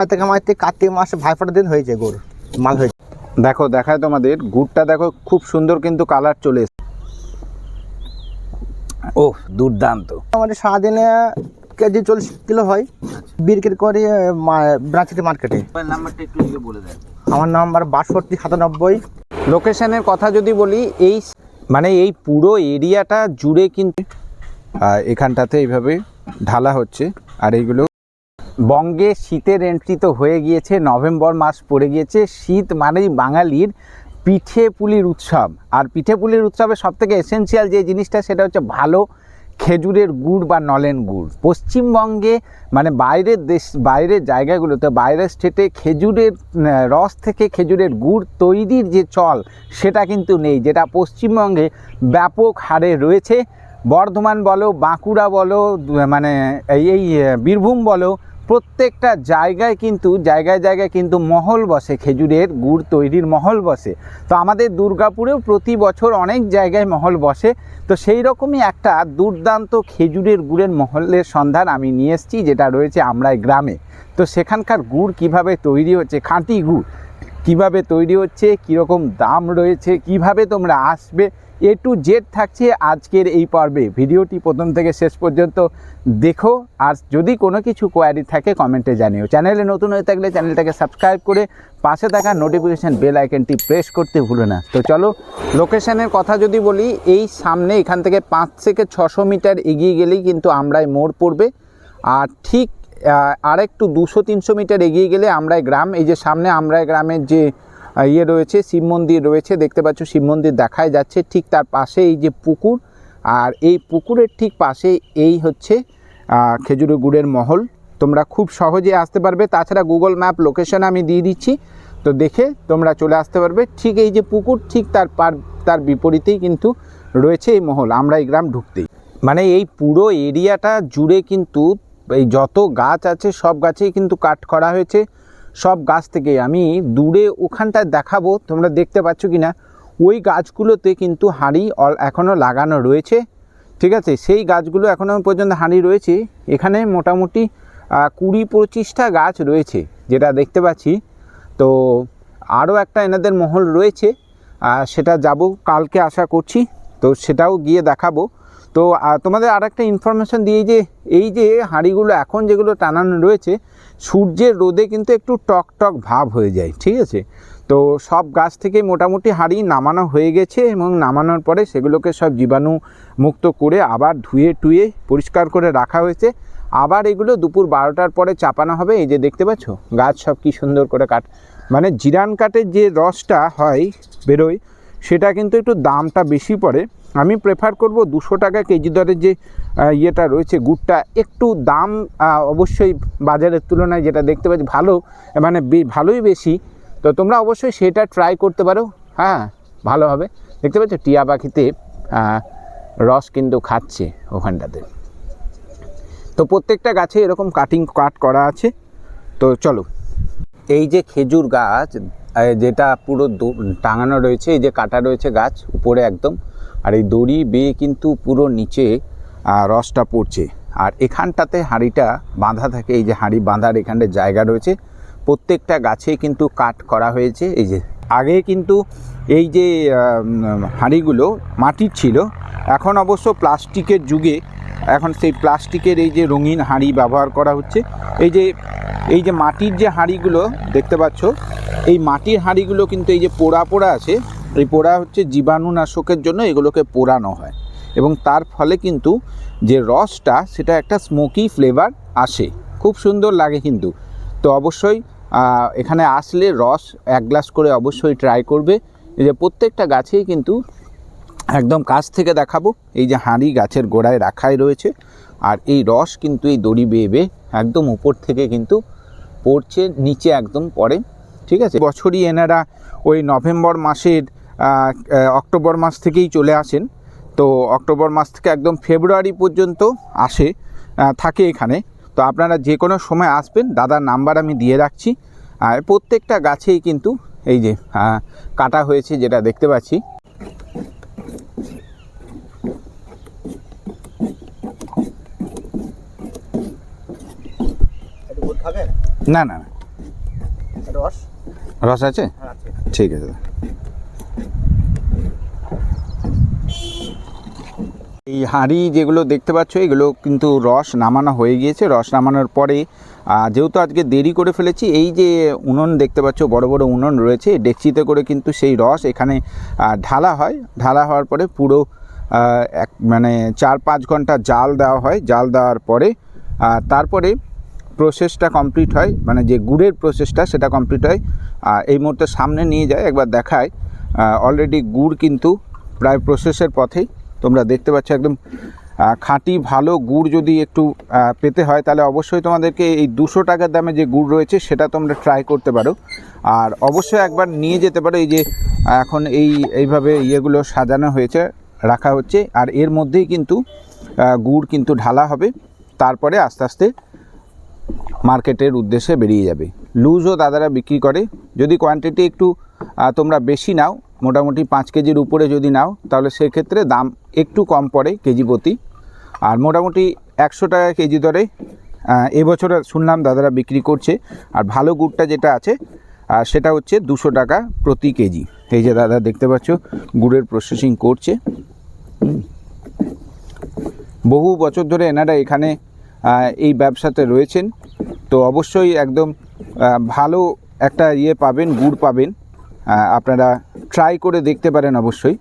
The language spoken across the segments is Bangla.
কামাইতে কামাইতে কার্তিক মাসে ভাইফোঁটার দিন হয়েছে গরু মাল হয়েছে। দেখো দেখায় তোমাদের গুড়টা দেখো খুব সুন্দর কিন্তু কালার চলে এসেছে। ও দুর্দান্ত। আমাদের সারাদিনে কেজি চল্লিশ কিলো হয় বিক্রি করি ব্রাঞ্চিটি মার্কেটে। নাম্বারটা একটু বলে দেন। আমার নাম্বার বাষট্টি সাতানব্বই। লোকেশনের কথা যদি বলি এই মানে এই পুরো এরিয়াটা জুড়ে কিন্তু আহ, এখানটাতে এইভাবে ঢালা হচ্ছে আর এইগুলো বঙ্গে শীতের এন্ট্রি তো হয়ে গিয়েছে, নভেম্বর মাস পড়ে গিয়েছে। শীত মানেই বাঙালির পিঠে পুলির উৎসব। আর পিঠে পুলির উৎসবে সবথেকে এসেনশিয়াল যে জিনিসটা, সেটা হচ্ছে ভালো খেজুরের গুড় বা নলেন গুড়। পশ্চিমবঙ্গে মানে বাইরের দেশ, বাইরের জায়গাগুলোতে, বাইরের স্টেটে খেজুরের রস থেকে খেজুরের গুড় তৈরির যে চল, সেটা কিন্তু নেই। যেটা পশ্চিমবঙ্গে ব্যাপক হারে রয়েছে। বর্ধমান বলো, বাঁকুড়া বলো মানে এই বীরভূম বলো প্রত্যেকটা জায়গায় কিন্তু, জায়গায় জায়গায় কিন্তু মহল বসে, খেজুরের গুড় তৈরির মহল বসে। তো আমাদের দুর্গাপুরেও প্রতি বছর অনেক জায়গায় মহল বসে। তো সেই রকমই একটা দুর্দান্ত খেজুরের গুড়ের মহলের সন্ধান আমি নিয়ে এসেছি, যেটা রয়েছে আমরাই গ্রামে। তো সেখানকার গুড় কীভাবে তৈরি হচ্ছে, খাঁটি গুড় কীভাবে তৈরি হচ্ছে, কীরকম দাম রয়েছে, কীভাবে তোমরা আসবে এ টু জেড থাকছে আজকের এই পর্বে। ভিডিওটি প্রথম থেকে শেষ পর্যন্ত দেখো। আর যদি কোনো কিছু কোয়ারি থাকে কমেন্টে জানিও। চ্যানেলে নতুন হয়ে থাকলে চ্যানেলটাকে সাবস্ক্রাইব করে পাশে থাকা নোটিফিকেশান বেল আইকনটি প্রেস করতে ভুলো না। তো চলো লোকেশনের কথা যদি বলি এই সামনে এখান থেকে পাঁচ থেকে ছশো মিটার এগিয়ে গেলেই কিন্তু আমরাই মোড় পড়বে। আর ঠিক আহ, আরেকটু দুশো তিনশো মিটার এগিয়ে গেলে আমরাই গ্রাম। এই যে সামনে আমরাই গ্রামের যে ইয়ে রয়েছে, শিব মন্দির রয়েছে, দেখতে পাচ্ছ শিব মন্দির দেখাই যাচ্ছে, ঠিক তার পাশে এই যে পুকুর, আর এই পুকুরের ঠিক পাশে এই হচ্ছে খেজুরি গুড়ের মহল। তোমরা খুব সহজে আসতে পারবে, তাছাড়া গুগল ম্যাপ লোকেশন আমি দিয়ে দিচ্ছি, তো দেখে তোমরা চলে আসতে পারবে। ঠিক এই যে পুকুর, ঠিক তার পার, তার বিপরীতেই কিন্তু রয়েছে এই মহল, আমরা এই গ্রাম ঢুকতেই। মানে এই পুরো এরিয়াটা জুড়ে কিন্তু এই যত গাছ আছে, সব গাছেই কিন্তু কাট করা হয়েছে। সব গাছ থেকে। আমি দূরে ওখানটায় দেখাবো, তোমরা দেখতে পাচ্ছ কি না ওই গাছগুলোতে কিন্তু হাঁড়ি অল এখনও লাগানো রয়েছে। ঠিক আছে, সেই গাছগুলো এখনও পর্যন্ত হাঁড়ি রয়েছে। এখানে মোটামুটি কুড়ি পঁচিশটা গাছ রয়েছে, যেটা দেখতে পাচ্ছি। তো আরও একটা এনাদের মহল রয়েছে সেটা যাব কালকে আশা করছি। তো সেটাও গিয়ে দেখাবো। তো তোমাদের আর একটা ইনফরমেশন দিয়ে যে, এই যে হাঁড়িগুলো এখন যেগুলো টানানো রয়েছে, সূর্যের রোদে কিন্তু একটু টক টক ভাব হয়ে যায়, ঠিক আছে? তো, সব গাছ থেকে মোটামুটি হাঁড়ি নামানো হয়ে গেছে এবং নামানোর পরে সেগুলোকে সব জীবাণু মুক্ত করে আবার ধুয়ে টুয়ে পরিষ্কার করে রাখা হয়েছে। আবার এগুলো দুপুর বারোটার পরে চাপানো হবে, এই যে দেখতে পাচ্ছ? গাছ সব কি সুন্দর করে কাট মানে জিরান কাঠের যে রসটা হয় বেরোয় সেটা কিন্তু একটু দামটা বেশি পড়ে। আমি প্রেফার করব দুশো টাকা কেজি দরের যে ইয়েটা রয়েছে গুড়টা, একটু দাম অবশ্যই বাজারের তুলনায় যেটা দেখতে পাচ্ছি ভালো মানে ভালোই বেশি। তো তোমরা অবশ্যই সেটা ট্রাই করতে পারো। হ্যাঁ ভালো হবে। দেখতে পাচ্ছ, টিয়া পাখিতে রস কিন্তু খাচ্ছে ওখানটাতে। তো প্রত্যেকটা গাছে এরকম কাটিং কাট করা আছে। তো চলো, এই যে খেজুর গাছ যেটা পুরো টাঙানো রয়েছে, এই যে কাটা রয়েছে গাছ উপরে একদম, আর এই দড়ি বেয়ে কিন্তু পুরো নিচে রসটা পড়ছে। আর এখানটাতে হাঁড়িটা বাঁধা থাকে, এই যে হাঁড়ি বাঁধার এখানে জায়গা রয়েছে। প্রত্যেকটা গাছে কিন্তু কাট করা হয়েছে, এই যে। আগে কিন্তু এই যে হাঁড়িগুলো মাটির ছিল, এখন অবশ্য প্লাস্টিকের যুগে, এখন সেই প্লাস্টিকের এই যে রঙিন হাঁড়ি ব্যবহার করা হচ্ছে। এই যে এই যে মাটির যে হাঁড়িগুলো দেখতে পাচ্ছ এই মাটির হাঁড়িগুলো কিন্তু এই যে পোড়া পোড়া আছে, এই পোড়া হচ্ছে জীবাণুনাশকের জন্য এগুলোকে পোড়ানো হয়। এবং তার ফলে কিন্তু যে রসটা, সেটা একটা স্মোকি ফ্লেভার আসে। খুব সুন্দর লাগে কিন্তু। তো অবশ্যই এখানে আসলে রস এক গ্লাস করে অবশ্যই ট্রাই করবে। এই যে প্রত্যেকটা গাছেই কিন্তু একদম কাছ থেকে দেখাবো, এই যে হাঁড়ি গাছের গোড়ায় রাখাই রয়েছে। আর এই রস কিন্তু এই দড়ি বেয়ে বেয়ে একদম উপর থেকে কিন্তু পড়ছে, নিচে একদম পড়ে। ঠিক আছে? বছরই এনারা ওই নভেম্বর মাসের অক্টোবর মাস থেকেই চলে আসেন। তো অক্টোবর মাস থেকে একদম ফেব্রুয়ারি পর্যন্ত আসে থাকে এখানে। তো আপনারা যে কোনো সময় আসবেন দাদার নাম্বার আমি দিয়ে রাখছি। আর প্রত্যেকটা গাছেই কিন্তু এই যে কাটা হয়েছে যেটা দেখতে পাচ্ছি। না না না। রস? রস আছে? ঠিক আছে। এই হাঁড়ি যেগুলো দেখতে পাচ্ছ এগুলো কিন্তু রস নামানো হয়ে গিয়েছে। রস নামানোর পরে যেহেতু আজকে দেরি করে ফেলেছি এই যে উনুন দেখতে পাচ্ছ বড় বড় উনুন রয়েছে ডেকচিতে করে কিন্তু সেই রস এখানে ঢালা হয়। ঢালা হওয়ার পরে পুরো এক মানে চার পাঁচ ঘণ্টা জাল দেওয়া হয়। জাল দেওয়ার পরে তারপরে প্রসেসটা কমপ্লিট হয় মানে যে গুড়ের প্রসেসটা সেটা কমপ্লিট হয় এই মুহূর্তে সামনে নিয়ে যায়, একবার দেখায়। অলরেডি গুড় কিন্তু প্রায় প্রসেসের পথেই। তোমরা দেখতে পাচ্ছ একদম খাঁটি ভালো গুড় যদি একটু পেতে হয়, তাহলে অবশ্যই তোমাদেরকে এই দুশো টাকার দামে যে গুড় রয়েছে, সেটা তোমরা ট্রাই করতে পারো। আর অবশ্যই একবার নিয়ে যেতে পারো, এই যে, এখন এই, এইভাবে ইয়েগুলো সাজানো হয়েছে, রাখা হচ্ছে। আর এর মধ্যেই কিন্তু গুড় কিন্তু ঢালা হবে। তারপরে আস্তে আস্তে মার্কেটের উদ্দেশ্যে বেরিয়ে যাবে। লুজও দাদারা বিক্রি করে। যদি কোয়ান্টিটি একটু তোমরা বেশি নাও মোটামুটি পাঁচ কেজির উপরে যদি নাও তাহলে সেক্ষেত্রে দাম একটু কম পড়ে কেজি প্রতি। আর মোটামুটি একশো টাকা কেজি দরে এবছর শুনলাম দাদারা বিক্রি করছে। আর ভালো গুড়টা যেটা আছে আহ, সেটা হচ্ছে দুশো টাকা প্রতি কেজি। এই যে দাদা দেখতে পাচ্ছ গুড়ের প্রসেসিং করছে। বহু বছর ধরে এনারা এখানে এই ব্যবসাতে রয়েছেন। তো অবশ্যই একদম ভালো একটা ইয়ে পাবেন, গুড় পাবেন। আপনারা ট্রাই করে দেখতে পারেন অবশ্যই।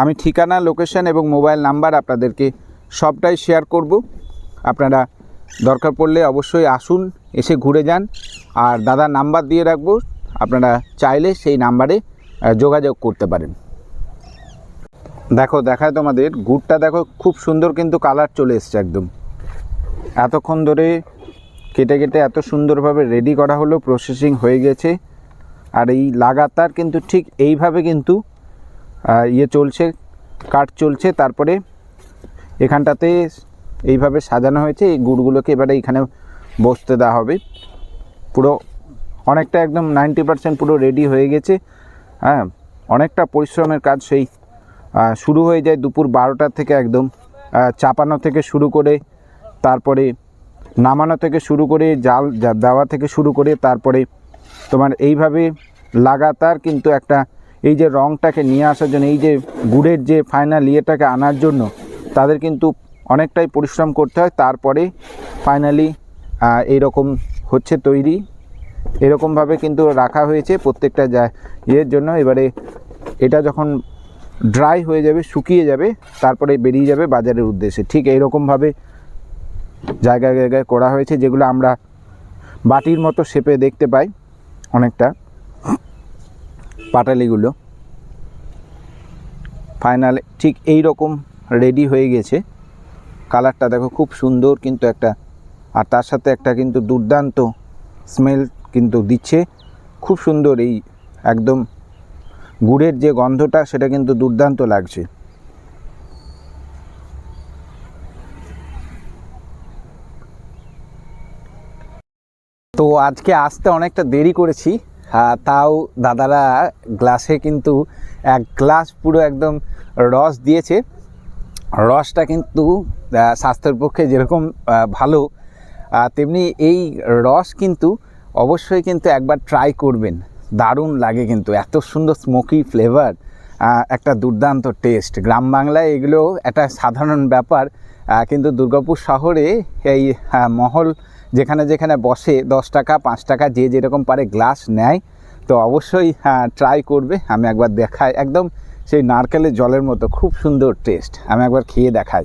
আমি ঠিকানা লোকেশন এবং মোবাইল নাম্বার আপনাদেরকে সবটাই শেয়ার করব। আপনারা দরকার পড়লে অবশ্যই আসুন, এসে ঘুরে যান। আর দাদার নাম্বার দিয়ে রাখব, আপনারা চাইলে সেই নাম্বারে যোগাযোগ করতে পারেন। দেখো, দেখায় তোমাদের, গুড়টা দেখো, খুব সুন্দর কিন্তু কালার চলে এসছে একদম। এতক্ষণ ধরে কেটে কেটে এত সুন্দরভাবে রেডি করা হলো প্রসেসিং হয়ে গেছে। আর এই লাগাতার কিন্তু ঠিক এইভাবে কিন্তু ইয়ে চলছে কাট চলছে। তারপরে এখানটাতে এইভাবে সাজানো হয়েছে, এই গুড়গুলোকে এবারে এখানে বসতে দেওয়া হবে। পুরো অনেকটা একদম নাইনটি পুরো রেডি হয়ে গেছে। হ্যাঁ অনেকটা পরিশ্রমের কাজ সেই শুরু হয়ে যায় দুপুর বারোটার থেকে একদম। চাপানো থেকে শুরু করে, তারপরে নামানো থেকে শুরু করে, জাল দেওয়া থেকে শুরু করে, তারপরে তোমার এইভাবে লাগাতার কিন্তু একটা এই যে রঙটাকে নিয়ে আসার জন্য, এই যে গুড়ের যে ফাইনাল ইয়েটাকে আনার জন্য, তাদের কিন্তু অনেকটাই পরিশ্রম করতে হয়। তারপরে ফাইনালি এইরকম হচ্ছে তৈরি। এরকমভাবে কিন্তু রাখা হয়েছে প্রত্যেকটা ইয়ের জন্য। এবারে এটা যখন ড্রাই হয়ে যাবে, শুকিয়ে যাবে, তারপরে বেরিয়ে যাবে বাজারের উদ্দেশ্যে। ঠিক এইরকমভাবে জায়গায় জায়গায় করা হয়েছে, যেগুলো আমরা বাটির মতো শেপে দেখতে পাই অনেকটা। পাটালিগুলো। ফাইনালে ঠিক এই রকম রেডি হয়ে গেছে। কালারটা দেখো খুব সুন্দর কিন্তু একটা, আর তার সাথে একটা কিন্তু দুর্দান্ত স্মেল কিন্তু দিচ্ছে। খুব সুন্দর এই একদম গুড়ের যে গন্ধটা, সেটা কিন্তু দুর্দান্ত লাগছে। তো আজকে আসতে অনেকটা দেরি করেছি তাও দাদারা গ্লাসে কিন্তু এক গ্লাস পুরো একদম রস দিয়েছে। রসটা কিন্তু স্বাস্থ্যের পক্ষে যেরকম ভালো তেমনি এই রস কিন্তু অবশ্যই কিন্তু একবার ট্রাই করবেন। দারুণ লাগে কিন্তু, এত সুন্দর স্মোকি ফ্লেভার একটা দুর্দান্ত টেস্ট গ্রাম বাংলায় এগুলো একটা সাধারণ ব্যাপার কিন্তু দুর্গাপুর শহরে এই মহল যেখানে যেখানে বসে, দশ টাকা, পাঁচ টাকা যে যেরকম পারে গ্লাস নেয়, তো অবশ্যই ট্রাই করবে। আমি একবার দেখাই, একদম সেই নারকেলের জলের মতো, খুব সুন্দর টেস্ট আমি একবার খেয়ে দেখাই।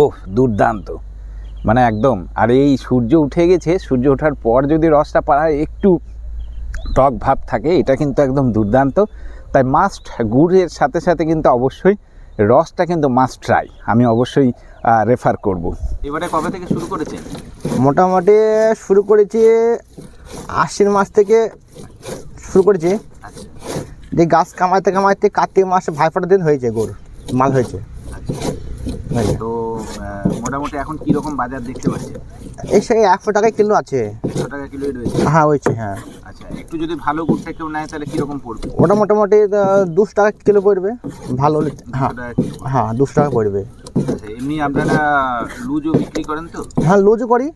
ও দুর্দান্ত। মানে একদম। আর এই সূর্য উঠে গেছে সূর্য ওঠার পর যদি রসটা পাড়ায় একটু টক ভাব থাকে এটা কিন্তু একদম দুর্দান্ত। তাই মাস্ট গুড়ের সাথে সাথে কিন্তু অবশ্যই রসটা কিন্তু মাস্ট ট্রাই আমি অবশ্যই রেফার করব। এবারে কবে থেকে শুরু করেছে মোটামুটি শুরু করেছি আশ্বিন মাস থেকে শুরু করেছি। আচ্ছা। যে গাছ কামাইতে কামাইতে কার্তিক মাসে ভাইফোঁটার দিন হয়েছে গরু মাল হয়েছে। বুঝলে? তো মোটামুটি এখন কীরকম বাজার দেখতে পাচ্ছেন? এই সেই একশো টাকায় কিলো আছে। একশো টাকা কিলোই রয়েছে? হ্যাঁ হয়েছে হ্যাঁ। আচ্ছা একটু যদি ভালো গুড়টা কেউ নেয় তাহলে কীরকম পড়বে? ওটা মোটামুটি দুশো টাকা কিলো পড়বে। ভালো হ্যাঁ হ্যাঁ দুশো টাকা পড়বে। আচ্ছা এমনি আপনারা লুজও বিক্রি করেন তো? হ্যাঁ লোজও করি।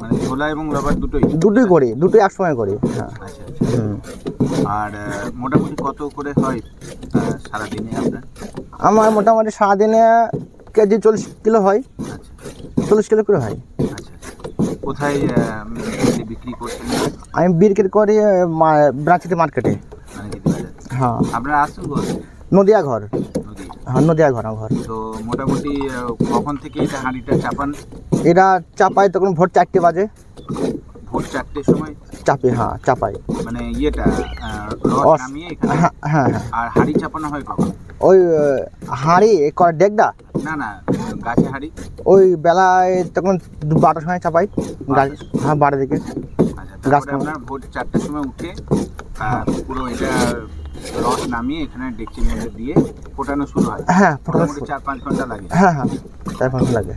মানে ঝোলা এবং রবার দুটোই? দুটোই করি দুটোই একসঙ্গে করি হ্যাঁ। আচ্ছা আচ্ছা। আর মোটামুটি কত করে হয় সারাদিনে আপনার? আমার মোটামুটি সারাদিনে কেজি চল্লিশ কিলো হয়। চল্লিশ কিলো করে হয়। কোথায় বিক্রি করছেন? আমি বিক্রি করি ব্রাঞ্চিটি মার্কেটে। মানে হ্যাঁ। আপনারা আসুন নদিয়া ঘর। হ্যাঁ নদিয়া ঘর ঘর। তো মোটামুটি কখন থেকে এটা হাঁড়িটা চাপান? এটা চাপাই তখন ভোর চারটে বাজে। ভোর চারটের সময়? চাপি হ্যাঁ চাপাই। মানে ইয়েটা নামিয়ে হ্যাঁ হ্যাঁ হ্যাঁ। আর হাঁড়ি চাপানো হয় কখন? ওই হাঁড়ি করে ডেকডা না। না গাছে হাঁড়ি। ওই বেলায় তখন বারোটার সময় চাপাই। গাছ হ্যাঁ বারো দিকে। আচ্ছা গাছ আপনার ভোর চারটের সময় উঠে আহ, পুরো এটা রস নামিয়ে এখানে ডেকচির মধ্যে দিয়ে ফোটানো শুরু হয়। হ্যাঁ ফটো মোটামুটি চার পাঁচ ঘণ্টা লাগে। হ্যাঁ হ্যাঁ চার পাঁচ ঘণ্টা লাগে।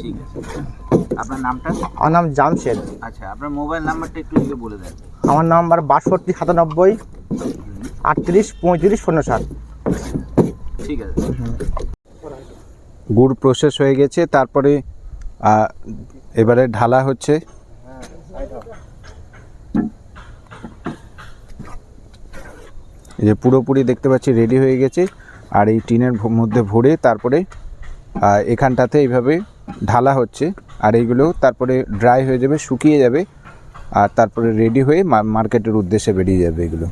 ঠিক আছে। আপনার নামটা? আমার নাম জামশেদ। আচ্ছা আপনার মোবাইল নাম্বারটা একটু বলে দেন। আমার নাম্বার বাষট্টি সাতানব্বই আটত্রিশ পঁয়ত্রিশ শূন্য সাত। ঠিক আছে। গুড় প্রসেস হয়ে গেছে তারপরে এবারে ঢালা হচ্ছে। এই যে পুরোপুরি দেখতে পাচ্ছি রেডি হয়ে গেছে আর এই টিনের মধ্যে ভরে তারপরে এখানটাতে এইভাবে ঢালা হচ্ছে আর এইগুলো তারপরে ড্রাই হয়ে যাবে শুকিয়ে যাবে আর তারপরে রেডি হয়ে মার্কেটের উদ্দেশ্যে বেরিয়ে যাবে এগুলো।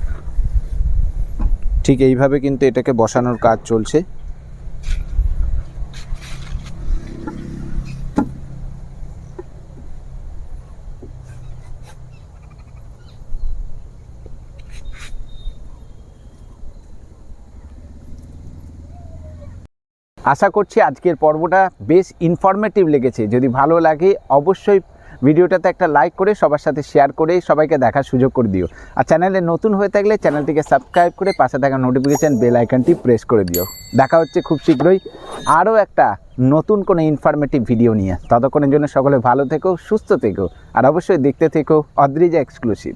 ঠিক এইভাবে কিন্তু এটাকে বসানোর কাজ চলছে। আশা করছি আজকের পর্বটা বেশ ইনফরমেটিভ লেগেছে। যদি ভালো লাগে, অবশ্যই ভিডিওটাতে একটা লাইক করে সবার সাথে শেয়ার করে সবাইকে দেখার সুযোগ করে দিও। আর চ্যানেলে নতুন হয়ে থাকলে চ্যানেলটিকে সাবস্ক্রাইব করে পাশে থাকা নোটিফিকেশান বেল আইকনটি প্রেস করে দিও। দেখা হচ্ছে খুব শীঘ্রই আরও একটা নতুন কোনো ইনফরমেটিভ ভিডিও নিয়ে। ততক্ষণের জন্য সকলে ভালো থেকো, সুস্থ থেকো, আর অবশ্যই দেখতে থেকো অদ্রিজা এক্সক্লুসিভ